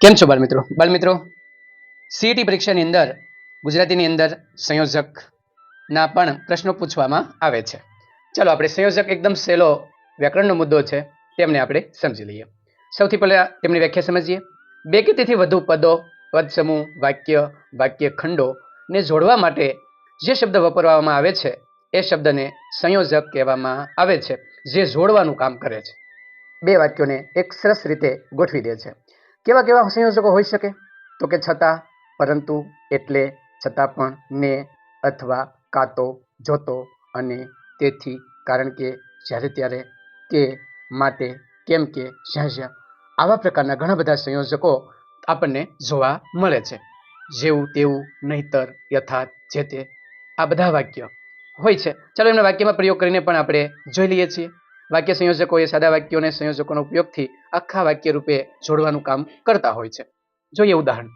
કેમ છો બાળમિત્રો? બાળમિત્રો સીઈટી પરીક્ષાની અંદર, ગુજરાતીની અંદર સંયોજકના પણ પ્રશ્નો પૂછવામાં આવે છે. ચાલો આપણે સંયોજક એકદમ સહેલો વ્યાકરણનો મુદ્દો છે, તેમને આપણે સમજી લઈએ. સૌથી પહેલાં તેમની વ્યાખ્યા સમજીએ. બે કે તેથી વધુ પદો પદ સમૂહ વાક્ય વાક્ય ખંડો ને જોડવા માટે જે શબ્દ વાપરવામાં આવે છે, એ શબ્દને સંયોજક કહેવામાં આવે છે, જે જોડવાનું કામ કરે છે. બે વાક્યોને એક સરસ રીતે ગોઠવી દે છે. કેવા કેવા સંયોજકો હોઈ શકે? તો કે છતાં, પરંતુ એટલે છતાં પણ ને અથવા કાતો, જોતો અને તેથી, કારણ કે જ્યારે ત્યારે કે માટે, કેમ કે જ્યાં જ્યાં, આવા પ્રકારના ઘણા બધા સંયોજકો આપણને જોવા મળે છે. જેવું તેવું નહીતર યથાર્થ જે તે આ બધા વાક્ય હોય છે. ચાલો એમના વાક્યમાં પ્રયોગ કરીને પણ આપણે જોઈ લઈએ છીએ. વાક્ય સંયોજકો એ સાદા વાક્યોને સંયોજકોનો ઉપયોગથી આખા વાક્ય રૂપે જોડવાનું કામ કરતા હોય છે. જોઈએ ઉદાહરણ.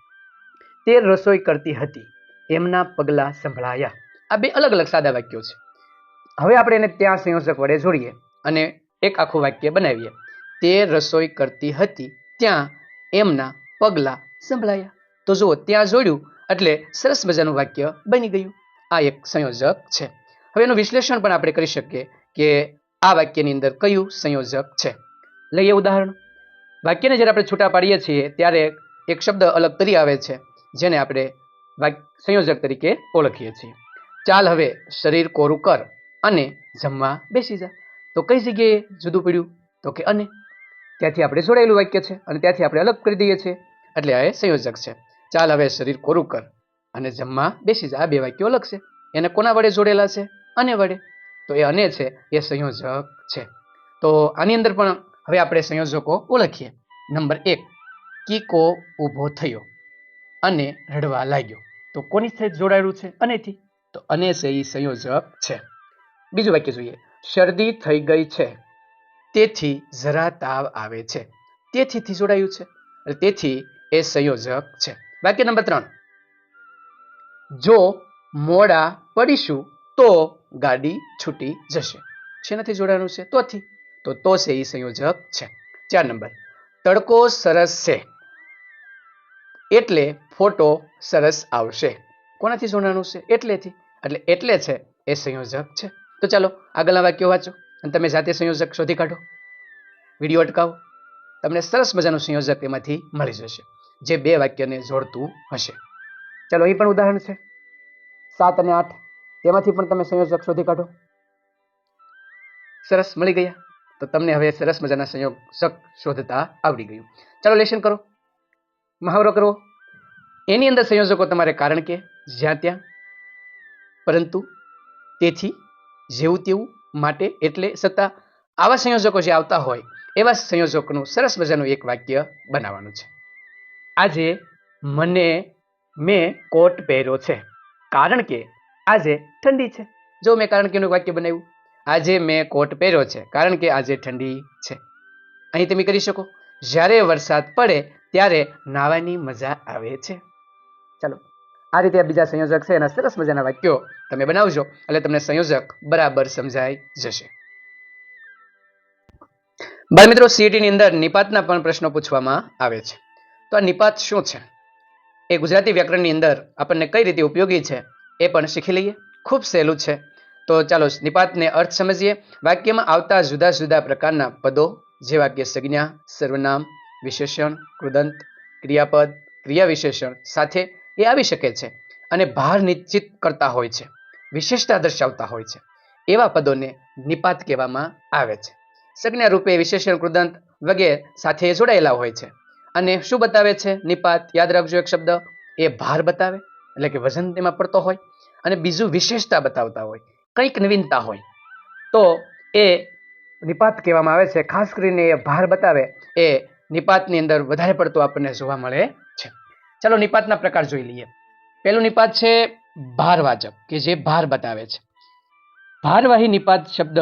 તે રસોઈ કરતી હતી. એમના પગલાં સંભળાયા. આ બે અલગ અલગ સાદા વાક્યો છે. હવે આપણે એને ત્યાં સંયોજક વડે જોડીએ અને એક આખું વાક્ય બનાવીએ. તે રસોઈ કરતી હતી. ત્યાં એમના પગલાં સંભળાયા. તો જુઓ, ત્યાં જોડ્યું એટલે સરસ મજાનું વાક્ય બની ગયું. આ એક સંયોજક છે. હવે એનું વિશ્લેષણ પણ આપણે કરી શકીએ કે આ વાક્યની અંદર કયું સંયોજક છે? લઈએ ઉદાહરણ. વાક્યને જ્યારે આપણે છૂટા પાડીએ છીએ, ત્યારે એક શબ્દ અલગ તરી આવે છે, જેને આપણે સંયોજક તરીકે ઓળખીએ છીએ. ચાલ હવે શરીર કોરું કર અને જમવા બેસી જા. તો કઈ જગ્યાએ જુદું પડ્યું? તો કે અને. ત્યાંથી આપણે જોડાયેલું વાક્ય છે અને ત્યાંથી આપણે અલગ કરી દઈએ છીએ. એટલે આ એ સંયોજક છે. ચાલ હવે શરીર કોરું કર અને જમવા બેસી જા. આ બે વાક્યો અલગ છે. એને કોના વડે જોડેલા છે? અને વડે. તો એ અને છે, એ સંયોજક છે. તો આની અંદર પણ હવે આપણે સંયોજકો ઓળખીએ. નંબર એક, કીકો ઊભો થયો અને રડવા લાગ્યો. તો કોની સાથે જોડાયેલું છે? અનેથી. તો અને છે એ સંયોજક છે. બીજું વાક્ય જોઈએ. શરદી થઈ ગઈ છે. તેથી જરા તાવ આવે છે. તેથી થી જોડાયું છે. તેથી એ સંયોજક છે. વાક્ય નંબર ત્રણ. જો મોડા પડીશું તો ગાડી છૂટી જશે. શેનાથી જોડાવાનું છે? તોથી. તો તો છે એ સંયોજક છે. ચાર નંબર. તડકો સરસ છે. એટલે ફોટો સરસ આવશે. કોનાથી જોડાવાનું છે? એટલેથી. એટલે એટલે છે એ સંયોજક છે. તો ચાલો આગળના વાક્યો વાંચો અને તમે જાતે સંયોજક શોધી કાઢો. વીડિયો અટકાવો. તમને સરસ મજાનું સંયોજક એમાંથી મળી જશે. જે બે વાક્યને જોડતું હશે. ચાલો અહીં પણ ઉદાહરણ છે. સાત અને આઠ. તેમાંથી પણ તમે સંયોજક શોધી કાઢો. સરસ, મળી ગયા. તો તમને હવે સરસ મજાના સંયોજક શોધતા આવડી ગયું. ચાલો લેશન કરો. મહાવરો કરો એની અંદર સંયોજકો તમારે કારણ કે, જ્યાં ત્યાં. પરંતુ તેથી જેવું તેવું માટે એટલે સત્તા. આવા સંયોજકો જે આવતા હોય, એવા સંયોજકોનું સરસ મજાનું એક વાક્ય બનાવવાનું છે. આજે મને મેં કોટ પહેર્યો છે. કારણ કે આજે ઠંડી છે. જો મેં કારણ કેનું વાક્ય બનાવ્યું, આજે મેં કોટ પહેર્યો છે, કારણ કે આજે ઠંડી છે. અહીં તમે કરી શકો. જ્યારે વરસાદ પડે ત્યારે નાવાની મજા આવે છે. ચાલો, આ રીતે બીજા સંયોજક છે, એના સરસ મજાના વાક્યો તમે બનાવજો, એટલે તમને સંયોજક બરાબર સમજાઈ જશે. બાળમિત્રો સીઈટી ની અંદર નિપાતના પણ પ્રશ્નો પૂછવામાં આવે છે. તો આ નિપાત શું છે? એ ગુજરાતી વ્યાકરણની અંદર આપણને કઈ રીતે ઉપયોગી છે? એ પણ શીખી લઈએ. ખૂબ સહેલું છે. તો ચાલો નિપાતને અર્થ સમજીએ. વાક્યમાં આવતા જુદા જુદા પ્રકારના પદો જેવા કે સંજ્ઞા, સર્વનામ, વિશેષણ, કૃદંત, ક્રિયાપદ ક્રિયા વિશેષણ સાથે એ આવી શકે છે અને ભાર નિશ્ચિત કરતા હોય છે. વિશેષતા દર્શાવતા હોય છે. એવા પદોને નિપાત કહેવામાં આવે છે. સંજ્ઞા રૂપે વિશેષણ, કૃદંત વગેરે સાથે જોડાયેલા હોય છે. અને શું બતાવે છે? નિપાત, યાદ રાખજો એક શબ્દ. એ ભાર બતાવે, એટલે કે વજન તેમાં પડતો હોય. અને બીજું વિશેષતા બતાવતા હોય, કંઈક નવીનતા હોય. તો એ નિપાત કહેવામાં આવે છે, ખાસ કરીને એ ભાર બતાવે, એ નિપાતની અંદર વધારે પડતું આપણને જોવા મળે છે. ચાલો નિપાતના પ્રકાર જોઈ લઈએ. પહેલો નિપાત છે ભારવાચક, કે જે ભાર બતાવે છે. ભારવાહી નિપાત શબ્દ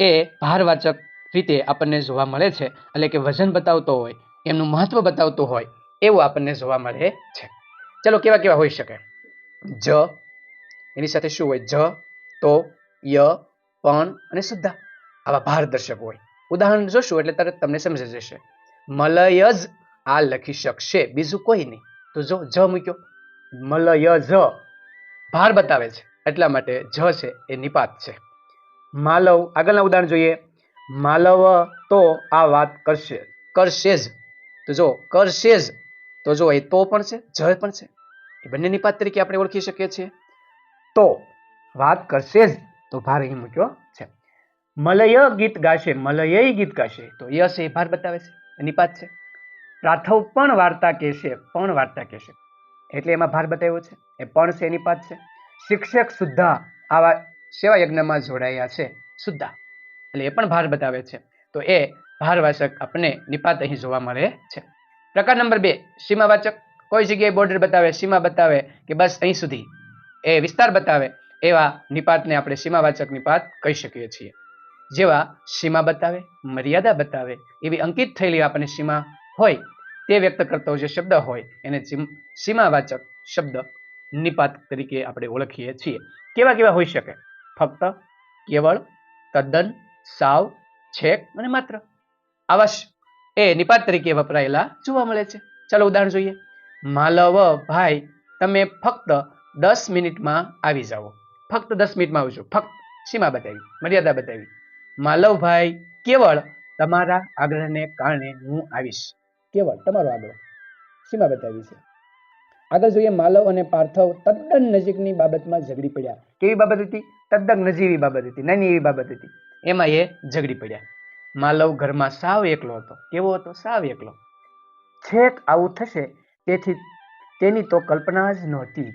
એ ભારવાચક રીતે આપણને જોવા મળે છે, એટલે કે વજન બતાવતો હોય, એમનું મહત્વ બતાવતું હોય, એવું આપણને જોવા મળે છે. ચલો કેવા કેવા હોઈ શકે? જ એની સાથે શું હોય? જ, તો, ય, પણ અને સુદ્ધા આવા ભારદર્શક હોય. ઉદાહરણ જોશું એટલે તરત તમને સમજી જશે. મલયજ આ લખી શકશે. બીજું કોઈ નહીં. તો જો, જ મૂક્યો. મલય જ. ભાર બતાવે છે. એટલા માટે જ છે એ નિપાત છે. માલવ, આગળના ઉદાહરણ જોઈએ. માલવ તો આ વાત કરશે. કરશે જ. તો જો, કરશે જ. તો જો, એ તો પણ છે, જ પણ છે. એ બંને નિપાત તરીકે આપણે ઓળખી શકીએ છીએ. તો વાત કરશે જ. તો ભાર અહીં મૂક્યો છે. મલય ગીત ગાશે મલય ગીત ગાશે. તો યશ એ ભાર બતાવે છે. નિપાત છે. રાથવ પણ વાર્તા કહેશે, પણ વાર્તા કહેશે. એટલે એમાં ભાર બતાવ્યો છે. એ પણ છે નિપાત છે. શિક્ષક સુદ્ધા આવા સેવા યજ્ઞમાં જોડાયા છે. સુદ્ધા. એટલે એ પણ ભાર બતાવે છે. તો એ ભારવાચક આપણને નિપાત અહીં જોવા મળે છે. પ્રકાર નંબર બે, સીમાવાચક. કોઈ જગ્યાએ બોર્ડર બતાવે, સીમા બતાવે કે બસ અહીં સુધી. એ વિસ્તાર બતાવે એવા નિપાતને આપણે સીમાવાચક નિપાત કહી શકીએ છીએ. જેવા સીમા બતાવે, મર્યાદા બતાવે, એવી અંકિત થયેલી આપણને સીમા હોય તે વ્યક્ત કરતો જે શબ્દ હોય એને સીમાવાચક શબ્દ નિપાત તરીકે આપણે ઓળખીએ છીએ. કેવા કેવા હોઈ શકે? ફક્ત, કેવળ, તદ્દન, સાવ, છેક અને માત્ર. આવા એ નિપાત તરીકે વપરાયેલા જોવા મળે છે. ચાલો ઉદાહરણ જોઈએ. માલવ ભાઈ, તમે ફક્ત દસ મિનિટમાં આવી જાઓ. ફક્ત દસ મિનિટમાં આવજો ફક્ત સીમા બતાવી, મર્યાદા બતાવી. માલવભાઈ, કેવળ તમારા આગ્રહને કારણે હું આવીશ. કેવળ તમારો આગ્રહ. સીમા બતાવી છે. આગળ જોઈએ માલવ અને પાર્થવ તદ્દન નજીકની બાબતમાં ઝઘડી પડ્યા. કેવી બાબત હતી? તદ્દન નજીવી બાબત હતી, નાની એવી બાબત હતી. એમાં એ ઝઘડી પડ્યા. માલવ ઘરમાં સાવ એકલો હતો. કેવો હતો? સાવ એકલો. છેક આવું થશે, તેથી તેની તો કલ્પના જ નહોતી.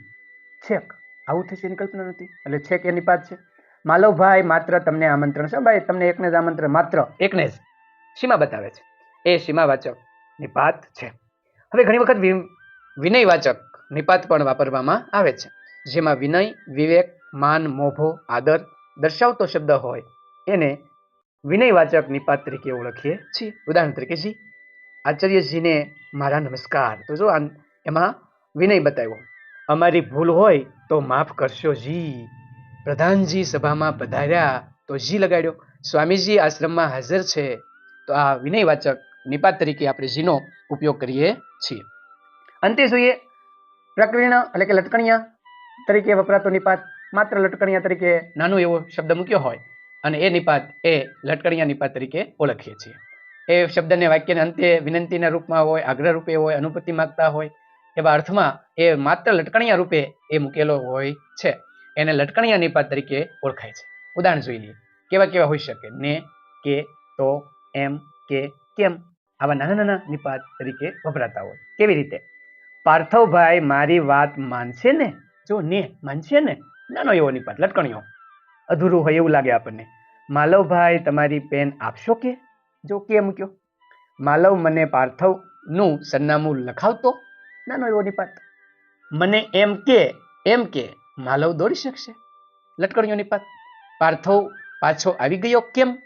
છેક. આવું થશે એની કલ્પના નથી. એટલે છેક એની પાત છે. માલવભાઈ, માત્ર તમને આમંત્રણ છે. ભાઈ, તમને એકને જ આમંત્રણ, માત્ર એકને જ. સીમા બતાવે છે. એ સીમાવાચક નિપાત છે. હવે ઘણી વખત વિનયવાચક નિપાત પણ વાપરવામાં આવે છે. જેમાં વિનય, વિવેક, માન, મોભો, આદર દર્શાવતો શબ્દ હોય, એને વિનયવાચક નિપાત તરીકે ઓળખીએ છીએ. ઉદાહરણ તરીકે જી, આચાર્યજીને મારા નમસ્કાર. તો જો એમાં વિનય બતાવ્યો. અમારી ભૂલ હોય તો માફ કરશો જી. પ્રધાનજી સભામાં પધાર્યા તો જી લગાડ્યો. સ્વામીજી આશ્રમમાં હાજર છે. તો આ વિનયવાચક નિપાત તરીકે આપણે જીનો ઉપયોગ કરીએ છીએ. અંતે જોઈએ, પ્રકરણ એટલે કે લટકણિયા તરીકે વપરાતો નિપાત માત્ર લટકણિયા તરીકે નાનો એવો શબ્દ મૂક્યો હોય અને એ નિપાત એ લટકણિયા નિપાત તરીકે ઓળખીએ છીએ. એ શબ્દને વાક્યને અંતે વિનંતીના રૂપમાં હોય, આગ્રહ રૂપે હોય, અનુપતિ માગતા હોય એવા અર્થમાં એ માત્ર લટકણિયા રૂપે એ મૂકેલો હોય છે. એને લટકણિયા નિપાત તરીકે ઓળખાય છે. ઉદાહરણ જોઈ લઈએ. કેવા કેવા હોઈ શકે? ને, કે, તો, એમ, કે, કેમ? આવા નાના નાના નિપાત તરીકે વપરાતા હોય. કેવી રીતે? પાર્થવભાઈ મારી વાત માનશે ને? જો ને માનશે ને? નાનો એવો નિપાત, લટકણિયો. અધૂરું હોય એવું લાગે આપણને. માલવભાઈ, તમારી પેન આપશો કે? જો કે મૂક્યો. માલવ મને પાર્થવનું સરનામું લખાવતો નાનો એવો નિપાત મને એમ કે એમ કે, માલવ દોડી શકશે લટકણીઓ નિપાત પાર્થવ પાછો આવી ગયો કેમ?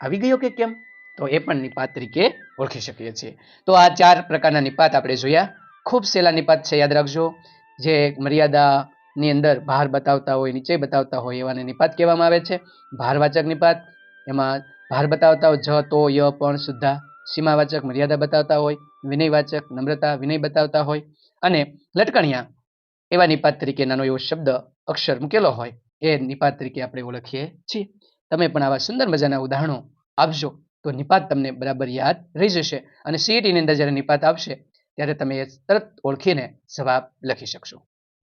આવી ગયો કે કેમ? તો એ પણ નિપાત તરીકે ઓળખી શકીએ છીએ. તો આ ચાર પ્રકારના નિપાત આપણે જોયા. ખૂબ સહેલા નિપાત છે, યાદ રાખજો. જે મર્યાદાની અંદર બહાર બતાવતા હોય, નીચે બતાવતા હોય, એવાને નિપાત કહેવામાં આવે છે. ભારવાચક નિપાત. એમાં ભાર બતાવતા હોય જ તો, ય, પણ, સુદ્ધા સીમાવાચક મર્યાદા બતાવતા હોય, વિનયવાચક નમ્રતા, વિનય બતાવતા હોય અને લટકણિયા એવા નિપાત તરીકે નાનો એવો શબ્દ અક્ષર મૂકેલો હોય, એ નિપાત તરીકે આપણે ઓળખીએ છીએ. તમે પણ આવા સુંદર મજાના ઉદાહરણો આપજો તો નિપાત તમને બરાબર યાદ રહી જશે અને સીઈટીની અંદર જ્યારે નિપાત આવશે, ત્યારે તમે એ તરત ઓળખીને જવાબ લખી શકશો.